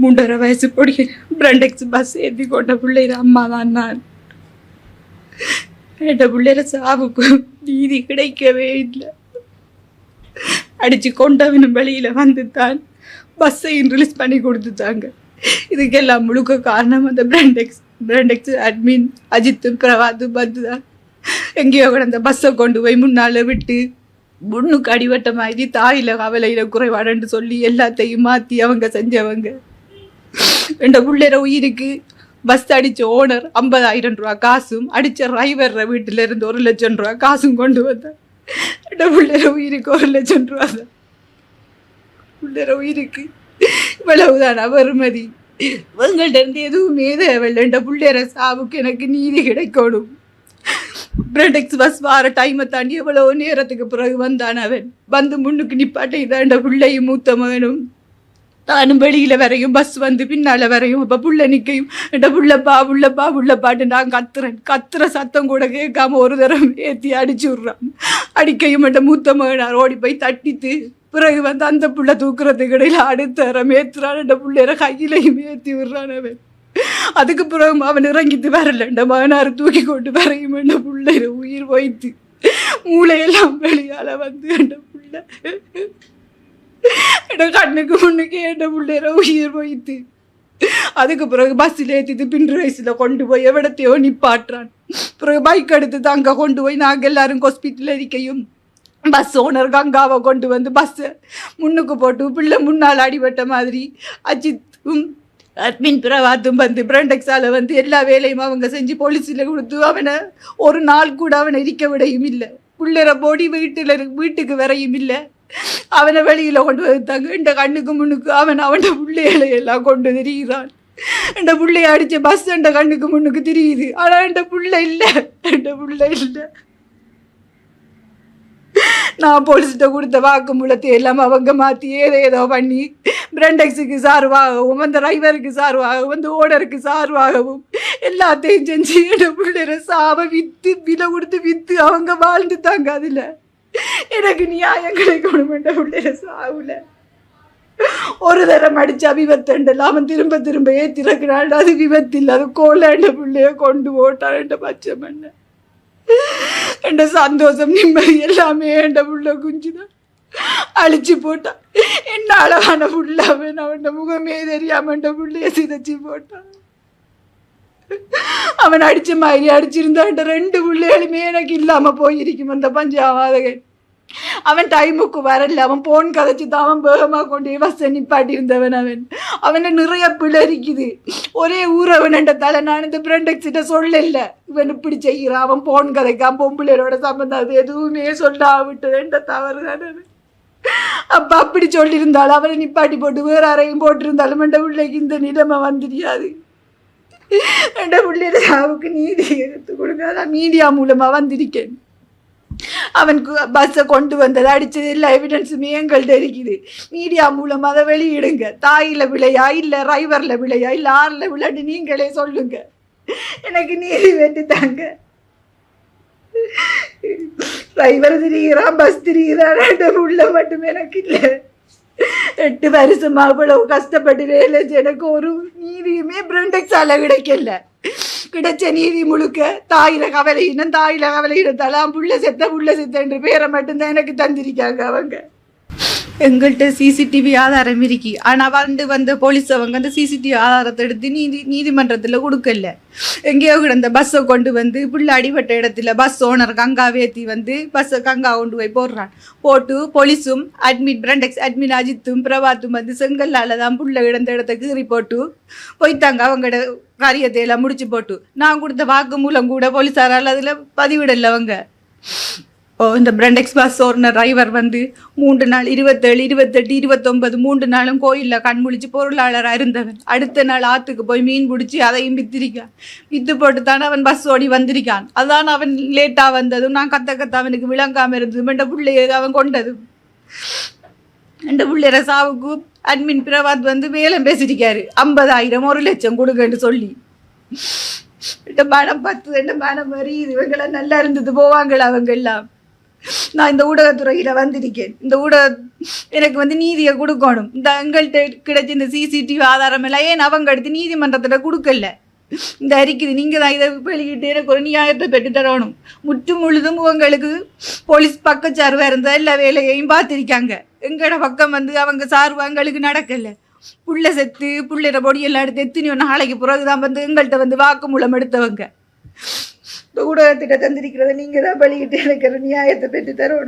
மூன்றரை வயசு பொடிய பிரண்டெக்ஸ் பஸ் ஏற்றி கொண்ட பிள்ளைற அம்மா தான் நான் என் பிள்ளைற சாவுக்கு நீதி கிடைக்கவே இல்லை. அடிச்சு கொண்டவனும் வெளியில வந்து தான் பஸ்ஸை ரிலீஸ் பண்ணி கொடுத்துட்டாங்க. இதுக்கெல்லாம் முழுக்க காரணம் அந்த பிரண்டெக்ஸ். பிரண்டெக்ஸ் அட்மின் அஜித்து பிரவாத்து பத்து தான் எங்கேயோ கிடந்த பஸ்ஸை கொண்டு போய் முன்னால் விட்டு முன்னுக்கு அடிவட்டமாகி தாயில கவலையில் குறைவாடன்னு சொல்லி எல்லாத்தையும் மாத்தி அவங்க செஞ்சவங்க. என்ற பிள்ளைற உயிருக்கு. பஸ் அடிச்ச ஓனர் ஐம்பதாயிரம் ரூபா காசும் அடித்த டிரைவர் வீட்டுல இருந்து ஒரு லட்சம் ரூபா காசும் கொண்டு வந்தேன் என்ற பிள்ளைற உயிருக்கு ஒரு லட்சம் ரூபா தான். பிள்ளைற உயிருக்கு. இவ்வளவுதான் வறுமதி இவங்கள்ட்ட இருந்து எதுவுமே தேவையில்லை. என்ற பிள்ளைற சாவுக்கு எனக்கு நீதி கிடைக்கணும். பிரடெக்ஸ் பஸ் வார டைமை தாண்டி எவ்வளோ நேரத்துக்கு பிறகு வந்தான் அவன். வந்து முன்னுக்கு நிப்பாட்டை தான் பிள்ளையும் மூத்த மகனும். தானும் வெளியில வரையும் பஸ் வந்து பின்னால வரையும் அப்ப புள்ள நிக்கையும் என்ற புள்ளப்பா புள்ளப்பா புள்ளப்பாட்டு நான் கத்துறேன். கத்துற சத்தம் கூட கேட்காம ஒரு தரம் ஏத்தி அடிச்சு விடுறான். அடிக்கையும் என்ற மூத்த மகனார் ஓடி போய் தட்டித்து பிறகு வந்து அந்த புள்ள தூக்குறதுக்கு இடையில அடுத்த தரம் ஏத்துறான். என்ற புள்ளையர கையிலையும் ஏத்தி விடுறான் அவன். அதுக்கு பிறகு அவன் இறங்கிட்டு வரல. என்ற மகனார் தூக்கி கொண்டு வரையும் என்ற பிள்ளைய உயிர் வைத்து மூளையெல்லாம் வெளியால வந்து என்ற பிள்ளை என் கண்ணுக்கு முன்னுக்கு என்ன பிள்ளைற உயிர் போயிட்டு அதுக்கு பிறகு பஸ்ஸில் ஏற்றிட்டு பின்று வயசில் கொண்டு போய் எவிடத்தையோ நிப்பாட்டுறான் பிறகு பைக் எடுத்து அங்கே கொண்டு போய் நாங்கள் எல்லாரும் ஹாஸ்பிட்டலில் இருக்கையும் பஸ் ஓனர் கங்காவை கொண்டு வந்து பஸ்ஸை முன்னுக்கு போட்டு பிள்ளை முன்னால் அடிபட்ட மாதிரி அஜித்தும் அட்மின் பிரவாத்தும் வந்து பிரண்டெக்ஸால் வந்து எல்லா வேலையும் அவங்க செஞ்சு போலீஸில் கொடுத்து அவனை ஒரு நாள் கூட அவனை இருக்க விடையும் இல்லை பிள்ளைற போடி வீட்டில் வீட்டுக்கு வரையும் இல்லை அவனை வெளியில கொண்டு வைத்தாங்க இந்த கண்ணுக்கு முன்னுக்கு அவன் அவன் பிள்ளைகளை எல்லாம் கொண்டு திரிகிறான். இந்த பிள்ளைய அடிச்ச பஸ் என்ட கண்ணுக்கு முன்னுக்கு திரியுது. ஆனா என் பிள்ளை இல்ல. என் பிள்ளை இல்ல. நான் போலீஸ்கிட்ட கொடுத்த வாக்கு மூலத்தை எல்லாம் அவங்க மாத்தி ஏதோ ஏதோ பண்ணி பிரண்டெக்ஸுக்கு சார்வாகவும் அந்த டிரைவருக்கு சார்வாகவும் அந்த ஓனருக்கு சார்வாகவும் எல்லாத்தையும் செஞ்சு என் பிள்ளைற சாவை வித்து விலை கொடுத்து வித்து அவங்க வாழ்ந்துட்டாங்க அதுல. எனக்கு நியாயம் கிடைக்கணும் என்ற பிள்ளைய சாவுல. ஒரு தரம் அடிச்சா விபத்துண்டல அவன் திரும்ப திரும்ப ஏத்திருக்கிறான் அது விபத்தில். அது கோலாண்ட பிள்ளைய கொண்டு போட்டான் என்ற பச்சை என்ற சந்தோஷம் நிம்மதி எல்லாமே என்ற புள்ள குஞ்சுதான். அழிச்சு போட்டான் என்ன அழகான புள்ள அவன். அவன் முகமே தெரியாம என்ற புள்ளைய சிதைச்சு போட்டான் அவன் அடிச்ச மாதிரி அடிச்சிருந்தான்ட்ட ரெண்டு பிள்ளைகளுமே எனக்கு இல்லாம போயிருக்கும் அந்த பஞ்சாவாதகன். அவன் டைமுக்கு வரல. அவன் போன் கதைச்சு தான் அவன் வேகமாக கொண்டு பஸ்ஸை நிப்பாட்டி இருந்தவன் அவன். அவனை நிறைய பிள்ளை இருக்குது ஒரே ஊரவன் என்ற தலை நான் இந்த பிரண்டெக்ஸிட்ட சொல்லல. இவன் இப்படி செய்கிறான் அவன் போன் கதைக்கான் பொம்பளையோட சம்பந்தம் அது எதுவுமே சொல்ல விட்டது என்ற தவறு தானே அப்போ அப்படி சொல்லியிருந்தாலும் அவனை நிப்பாட்டி போட்டு வேற அறையும் போட்டிருந்தாலும் என்ற பிள்ளைக்கு இந்த நிலைமை வந்துடியாது என்ற பிள்ளைய சாவுக்கு நீதி எடுத்து கொடுக்காத மீடியா மூலமாக வந்திருக்கேன் அவனுக்கு பஸ்ஸை கொண்டு வந்தது அடித்தது எல்லா எவிடன்ஸுமே எங்கள்கிட்ட இருக்குது மீடியா மூலமாக அதை வெளியிடுங்க தாயில் விளையா இல்லை டிரைவர்ல விளையா இல்லை ஆறில் விளையாட்டு நீங்களே சொல்லுங்க எனக்கு நீதி வேண்டித்தாங்க டிரைவர் திரிகிறான் பஸ் திரிகிறான் உள்ள மட்டும் எனக்கு இல்லை எட்டு வருஷமா அவ்வளவு கஷ்டப்பட்டு வேலை எனக்கு ஒரு நீதியுமே பிரண்டெக்ஸால கிடைக்கல கிடைச்ச நீதி முழுக்க தாயில கவலை கவலையினம் தாயில கவலை இனம் தலாம் புள்ள செத்த புள்ள செத்த என்று பேரை மட்டும்தான் எனக்கு தந்திருக்காங்க அவங்க எங்கள்கிட்ட சிசிடிவி ஆதாரம் இருக்கி. ஆனால் வந்து வந்த போலீஸ் அவங்க அந்த சிசிடிவி ஆதாரத்தை எடுத்து நீதி நீதிமன்றத்தில் கொடுக்கல. எங்கேயோ கிடந்த பஸ்ஸை கொண்டு வந்து பிள்ளை அடிபட்ட இடத்துல பஸ் ஓனர் கங்கா வேத்தி வந்து பஸ்ஸை கங்கா கொண்டு போய் போடுறான். போட்டு போலீஸும் அட்மிட் பிரண்டெக்ஸ் அட்மின் அஜித்தும் பிரபாத்தும் வந்து செங்கல்லால் தான் புள்ள கிடந்த இடத்துக்கு கீறி போட்டு போய்த்தாங்க அவங்களோட காரியத்தை எல்லாம் முடிச்சு போட்டு. நான் கொடுத்த வாக்கு மூலம் கூட போலீஸாரால் அதில் பதிவிடலை அவங்க. இப்போ இந்த பிரண்டெக்ஸ் பஸ் ஓர்ன டிரைவர் வந்து மூன்று நாள் இருபத்தேழு இருபத்தெட்டு இருபத்தொன்பது மூன்று நாளும் கோயிலில் கண் முழிச்சு பொருளாளராக இருந்தவன். அடுத்த நாள் ஆற்றுக்கு போய் மீன் பிடிச்சி அதையும் வித்திருக்கான். வித்து போட்டு தானே அவன் பஸ் ஓடி வந்திருக்கான். அதான் அவன் லேட்டாக வந்ததும் நான் கத்த கத்த அவனுக்கு விளங்காமல் இருந்ததும். என்ற பிள்ளையை அவன் கொண்டதும். என்ற பிள்ளையர சாவுக்கு அட்மின் பிரபாத் வந்து வேலம் பேசியிருக்காரு. ஐம்பதாயிரம் ஒரு லட்சம் கொடுங்கன்னு சொல்லி. இந்த மனம் பத்து ரெண்டு மனம் வரி இவங்களாம் நல்லா இருந்தது போவாங்களா அவங்க எல்லாம் நான் இந்த ஊடகத்துறையில் வந்திருக்கேன். இந்த ஊடக எனக்கு வந்து நீதியை கொடுக்கணும். இந்த எங்கள்கிட்ட கிடைச்ச இந்த சிசிடிவி ஆதாரம் எல்லாம் ஏன் அவங்க எடுத்து நீதிமன்றத்தில் கொடுக்கல? இந்த அறிக்கை நீங்கள் தான் இதை வெளியிட்டு எனக்கு ஒரு நியாயத்தை பெற்று தரணும். முற்று முழுதும் உங்களுக்கு போலீஸ் பக்கச்சார்வாக இருந்தால் எல்லா வேலையையும் பார்த்துருக்காங்க. எங்களோட பக்கம் வந்து அவங்க சார்பு எங்களுக்கு நடக்கலை. புள்ள செத்து புள்ளிற பொடியெல்லாம் எடுத்து எத்தனையோ நாளைக்கு பிறகு தான் வந்து எங்கள்கிட்ட வந்து வாக்குமூலம் எடுத்தவங்க. இந்த ஊடகத்திட்ட தந்திருக்கிறத நீங்கள் தான் வெளியிட்டு எனக்கு நியாயத்தை பெற்று தரணும்.